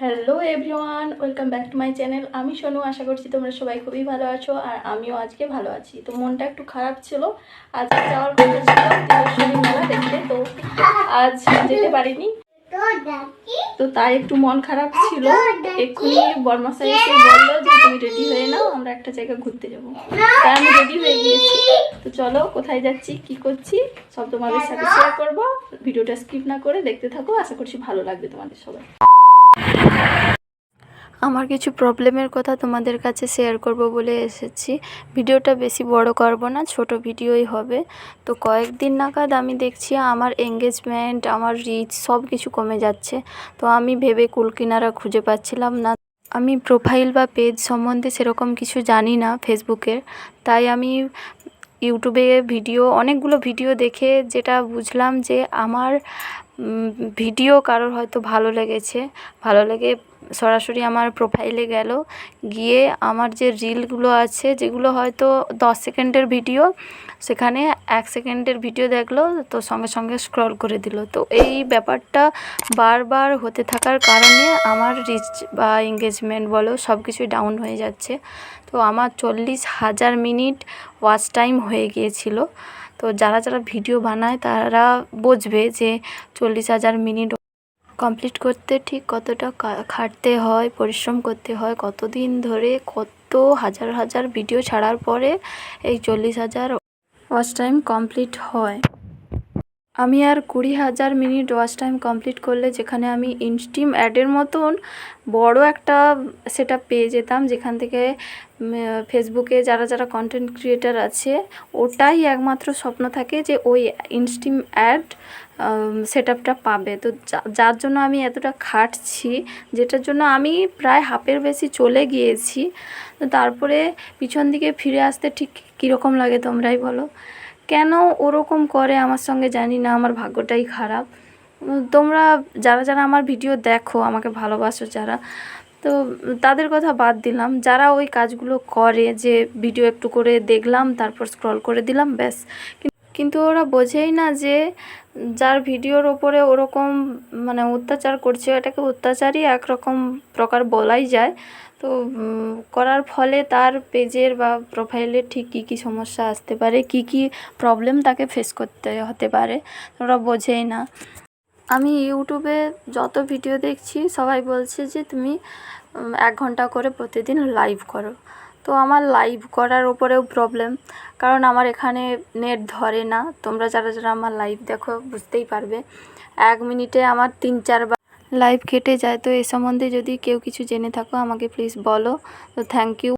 Hello everyone welcome back to my channel আমি সোনু, আশা করছি তোমরা সবাই খুবই ভালো আছো আর আমিও আজকে ভালো আছি। তো মনটা একটু খারাপ ছিল। আজকে যাওয়ার কথা ছিল তিলোশ্বরী মেলা দেখতে। তো আজ যেতে পারিনি। তো তাই একটু মন খারাপ ছিল। এক্ষুনি বর্মাসাই এসে বলল যে, তুমি রেডি হয়ে নাও, আমরা একটা জায়গা ঘুরতে যাব। তাই আমি রেডি হয়ে গিয়েছি। তো চলো, কোথায় যাচ্ছি, কি করছি, সব তোমাদের সাথে শেয়ার করব। ভিডিওটা স্কিপ না করে দেখতে থাকো। আশা করছি ভালো লাগবে তোমাদের সবাই। আমার কিছু প্রবলেমের কথা তোমাদের কাছে শেয়ার করব বলে এসেছি। ভিডিওটা বেশি বড় করব না, ছোট ভিডিওই হবে। তো কয়েকদিন নাগাদ আমি দেখছি আমার এঙ্গেজমেন্ট আমার রিচ সব কিছু কমে যাচ্ছে। তো আমি ভেবে কুলকিনারা খুঁজে পাচ্ছিলাম না। আমি প্রোফাইল বা পেজ সম্বন্ধে সেরকম কিছু জানি না ফেসবুকের তাই আমি ইউটিউবে ভিডিও, অনেকগুলো ভিডিও দেখে যেটা বুঝলাম যে আমার ভিডিও কারোর হয়তো ভালো লেগেছে। ভালো লেগে সরাসরি আমার প্রোফাইলে গেল। গিয়ে আমার যে রিলগুলো আছে, যেগুলো হয়তো দশ সেকেন্ডের ভিডিও, সেখানে এক সেকেন্ডের ভিডিও দেখল, তো সঙ্গে সঙ্গে স্ক্রল করে দিল। তো এই ব্যাপারটা বারবার হতে থাকার কারণে আমার রিচ বা এঙ্গেজমেন্ট বলো সব কিছুই ডাউন হয়ে যাচ্ছে। তো আমার চল্লিশ হাজার মিনিট ওয়াচ টাইম হয়ে গিয়েছিল। তো যারা যারা ভিডিও বানায় তারা বুঝবে যে চল্লিশ হাজার মিনিট কমপ্লিট করতে ঠিক কতটা খাটতে হয়, পরিশ্রম করতে হয়, কতদিন ধরে কত হাজার হাজার ভিডিও ছাড়ার পরে এই চল্লিশ হাজার ওয়াচ টাইম কমপ্লিট হয়। আমি আর কুড়ি হাজার মিনিট ওয়াচ টাইম কমপ্লিট করলে যেখানে আমি ইনস্টিম অ্যাডের মতন বড় একটা সেটা পেয়ে যেতাম, যেখান থেকে ফেসবুকে যারা যারা কন্টেন্ট ক্রিয়েটার আছে, ওটাই একমাত্র স্বপ্ন থাকে যে ওই ইনস্টিম অ্যাড সেট আপটা পাবে। তো যার জন্য আমি এতটা খাটছি, যেটার জন্য আমি প্রায় হাফের বেশি চলে গিয়েছি। তো তারপরে পিছন দিকে ফিরে আসতে ঠিক কীরকম লাগে তোমরাই বলো? কেন ওরকম করে আমার সঙ্গে জানি না, আমার ভাগ্যটাই খারাপ। তোমরা যারা যারা আমার ভিডিও দেখো, আমাকে ভালোবাসো যারা, তো তাদের কথা বাদ দিলাম। যারা ওই কাজগুলো করে যে ভিডিও একটু করে দেখলাম, তারপর স্ক্রল করে দিলাম, ব্যাস। কিন্তু ওরা বোঝেই না যে যার ভিডিওর ওপরে ওরকম মানে অত্যাচার করছে, এটাকে অত্যাচারই একরকম প্রকার বলাই যায়। তো করার ফলে তার পেজের বা প্রোফাইলে ঠিক কী কী সমস্যা আসতে পারে, কী কী প্রবলেম তাকে ফেস করতে হতে পারে, ওরা বোঝেই না। আমি ইউটিউবে যত ভিডিও দেখছি, সবাই বলছে যে, তুমি এক ঘণ্টা করে প্রতিদিন লাইভ করো। তো আমার লাইভ করার ওপরেও প্রবলেম কারণ আমার এখানে নেট ধরে না। তোমরা যারা যারা আমার লাইভ দেখো, বুঝতেই পারবে। এক মিনিটে আমার তিন চারবার লাইভ কেটে যায়। তো এ সম্বন্ধে যদি কেউ কিছু জেনে থাকো, আমাকে প্লিজ বলো। তো থ্যাংক ইউ